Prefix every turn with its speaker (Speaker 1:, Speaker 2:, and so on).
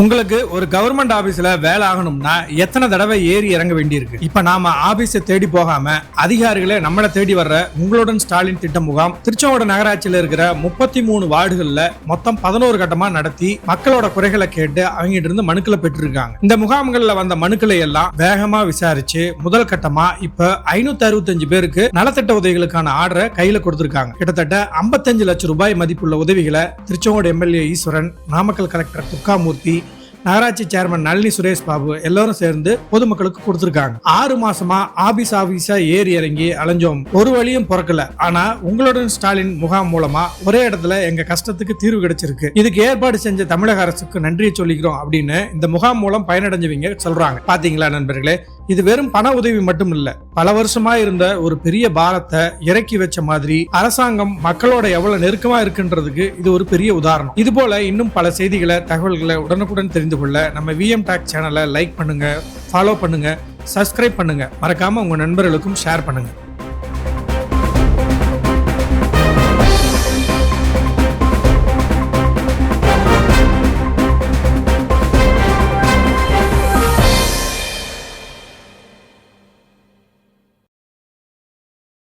Speaker 1: உங்களுக்கு ஒரு கவர்மெண்ட் ஆபீஸ்ல வேலை ஆகணும்னா எத்தனை தடவை ஏறி இறங்க வேண்டியிருக்கு? இப்ப நாம ஆபீஸை தேடி போகாம அதிகாரிகளே நம்மளை தேடி வர்ற உங்களுடன் ஸ்டாலின் திட்ட முகாம் திருச்செங்கோடு நகராட்சியில இருக்கிற முப்பத்தி மூணு வார்டுகள்ல மொத்தம் பதினோரு கட்டமா நடத்தி மக்களோட குறைகளை கேட்டு அவங்ககிட்ட இருந்து மனுக்களை பெற்றிருக்காங்க. இந்த முகாம்கள்ல வந்த மனுக்களை எல்லாம் வேகமா விசாரிச்சு முதல் கட்டமா இப்ப ஐநூத்தி அறுபத்தஞ்சு பேருக்கு நலத்திட்ட உதவிகளுக்கான ஆர்டரை கையில கொடுத்திருக்காங்க. கிட்டத்தட்ட 55 லட்சம் ரூபாய் மதிப்புள்ள உதவிகளை திருச்செங்கோடு எம்எல்ஏ ஈஸ்வரன் நாமக்கல் கலெக்டர் துர்காமூர்த்தி நகராட்சி சேர்மன் நளினி சுரேஷ் பாபு எல்லாரும் சேர்ந்து பொதுமக்களுக்கு கொடுத்திருக்காங்க. ஆறு மாசமா ஆபீஸ் ஆபீஸா ஏறி இறங்கி அலைஞ்சோம். ஒரு வழியும் பிறக்கல. ஆனா உங்களுடன் ஸ்டாலின் முகாம் மூலமா ஒரே இடத்துல எங்க கஷ்டத்துக்கு தீர்வு கிடைச்சிருக்கு. இதுக்கு ஏற்பாடு செஞ்ச தமிழக அரசுக்கு நன்றியை சொல்லிக்கிறோம் அப்படின்னு இந்த முகாம் மூலம் பயனடைஞ்சவங்க சொல்றாங்க. பாத்தீங்களா நண்பர்களே? இது வெறும் பண உதவி மட்டும் இல்ல பல வருஷமா இருந்த ஒரு பெரிய பாரத்தை இறக்கி வச்ச மாதிரி அரசாங்கம் மக்களோட எவ்வளவு நெருக்கமா இருக்குன்றதுக்கு இது ஒரு பெரிய உதாரணம். இது போல இன்னும் பல செய்திகளை தகவல்களை உடனுக்குடன் தெரிந்து கொள்ள நம்ம விஎம் டாக் சேனலை லைக் பண்ணுங்க ஃபாலோ பண்ணுங்க சப்ஸ்கிரைப் பண்ணுங்க. மறக்காம உங்க நண்பர்களுக்கும் ஷேர் பண்ணுங்க.